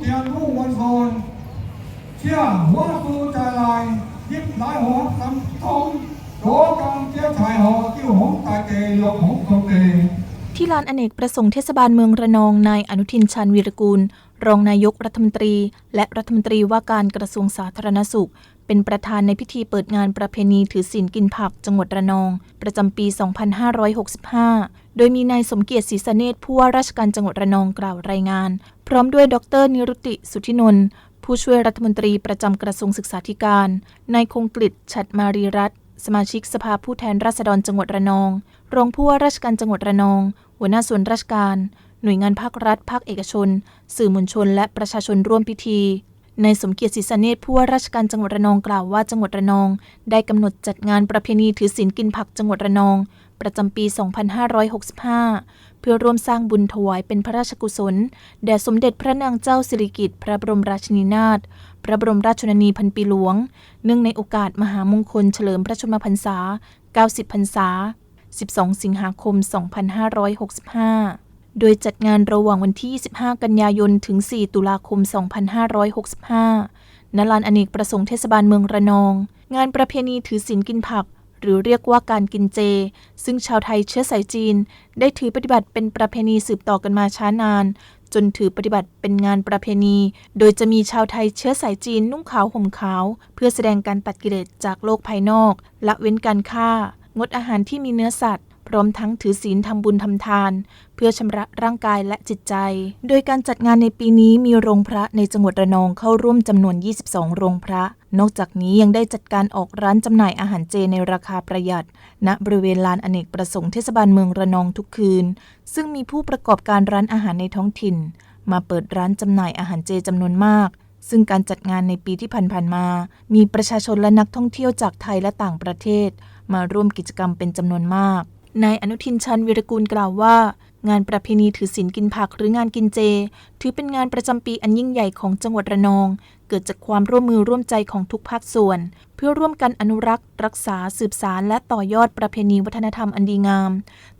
เตียนรุ่งวันโซนเชี่ยหัวสูใจลาย ยิบหลายหัวสำทองโดกังเจ้าชายหอกิ้วหงตายเกยหลบหงตกเกยที่ลานอเนกประสงค์เทศบาลเมืองระนองนายอนุทินชาญวีรกูล รองนายกรัฐมนตรี และรัฐมนตรีว่าการกระทรวงสาธารณสุข เป็นประธานในพิธีเปิดงานประเพณีถือศีลกินผักจังหวัดระนอง ประจำปี 2565 โดยมีนายสมเกียรติศรีสเนตผู้ว่าราชการจังหวัดระนองกล่าวรายงาน พร้อมด้วยดรนิรุติสุทธินนท์ผู้ช่วยรัฐมนตรีประจำกระทรวงศึกษาธิการ นายคงกฤษฉัดมารีรัตสมาชิกสภาผู้แทนราษฎรจังหวัดระนอง รองผู้ว่าราชการจังหวัดระนอง หัวหน้าส่วนราชการ หน่วยงานภาครัฐ ภาคเอกชน สื่อมวลชน และประชาชนร่วมพิธี นายสมเกียรติศรีสะเนตผู้ว่าราชการจังหวัดระนองกล่าวว่าจังหวัดระนอง ได้กำหนดจัดงานประเพณีถือศีลกินผักจังหวัดระนอง ประจำปี 2565 เพื่อร่วมสร้างบุญถวายเป็นพระราชกุศล แด่สมเด็จพระนางเจ้าสิริกิติ์พระบรมราชินีนาถพระบรมราชชนนีพันปีหลวง เนื่องในโอกาสมหามงคลเฉลิมพระชนมพรรษา 90 พรรษา 12 สิงหาคม 2565 โดยจัดงานระหว่างวันที่ 25 กันยายน ถึง 4 ตุลาคม 2565 ณ ลานอเนกประสงค์เทศบาลเมืองระนอง งานประเพณีถือศีลกินผัก หรือเรียกว่าการกินเจ ซึ่งชาวไทยเชื้อสายจีน ได้ถือปฏิบัติเป็นประเพณีสืบต่อกันมาช้านาน จนถือปฏิบัติเป็นงานประเพณี โดยจะมีชาวไทยเชื้อสายจีนนุ่งขาวห่มขาว เพื่อแสดงการตัดกิเลสจากโลกภายนอก ละเว้นการฆ่า งดอาหารที่มีเนื้อสัตว์ ร้อมทั้งถือศีลทำบุญทำทาน เพื่อชำระร่างกายและจิตใจ โดยการจัดงานในปีนี้มีโรงพระในจังหวัดระนองเข้าร่วมจำนวน 22 โรงพระ นอกจากนี้ยังได้จัดการออกร้านจำหน่ายอาหารเจในราคาประหยัด ณ บริเวณลานอเนกประสงค์เทศบาลเมืองระนองทุกคืน ซึ่งมีผู้ประกอบการร้านอาหารในท้องถิ่น มาเปิดร้านจำหน่ายอาหารเจจำนวนมากซึ่งการจัดงานในปีที่ผ่านๆมา มีประชาชนและนักท่องเที่ยวจากไทยและต่างประเทศ มาร่วมกิจกรรมเป็นจำนวนมาก นายอนุทินชันวิรกูลกล่าวว่า งานประเพณีถือศีลกินผักหรืองานกินเจ ถือเป็นงานประจำปีอันยิ่งใหญ่ของจังหวัดระนอง เกิดจากความร่วมมือร่วมใจของทุกภาคส่วน เพื่อร่วมกันอนุรักษ์ รักษาสืบสารและต่อยอดประเพณีวัฒนธรรมอันดีงาม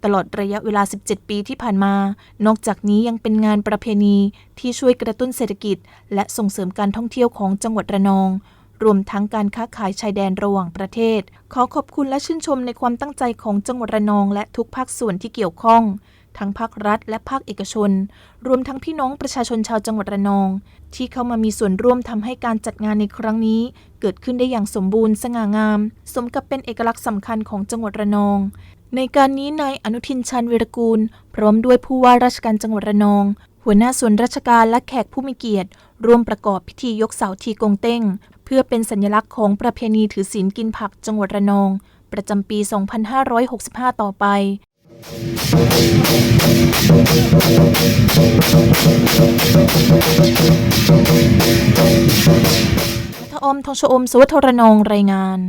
ตลอดระยะเวลา 17 ปีที่ผ่านมา นอกจากนี้ยังเป็นงานประเพณีที่ช่วยกระตุ้นเศรษฐกิจ และส่งเสริมการท่องเที่ยวของจังหวัดระนอง รวมทั้งการค้าขายชายแดนระหว่างประเทศ ขอขอบคุณและชื่นชมในความตั้งใจของจังหวัดระนองและทุกภาคส่วนที่เกี่ยวข้อง ทั้งภาครัฐและภาคเอกชน รวมทั้งพี่น้องประชาชนชาวจังหวัดระนอง ที่เข้ามามีส่วนร่วมทำให้การจัดงานในครั้งนี้ เกิดขึ้นได้อย่างสมบูรณ์สง่างาม สมกับเป็นเอกลักษณ์สำคัญของจังหวัดระนองในการนี้นายอนุทินชันวิรกูล พร้อมด้วยผู้ว่าราชการจังหวัดระนอง หัวหน้าส่วนราชการและแขกผู้มีเกียรติ ร่วมประกอบพิธียกเสาทีกงเต้ง เพื่อเป็นสัญลักษณ์ของประเพณีถือศีลกินผักจังหวัดระนอง ประจำปี 2565 ต่อไป ทออมทองชอมสวัสดรนองรายงาน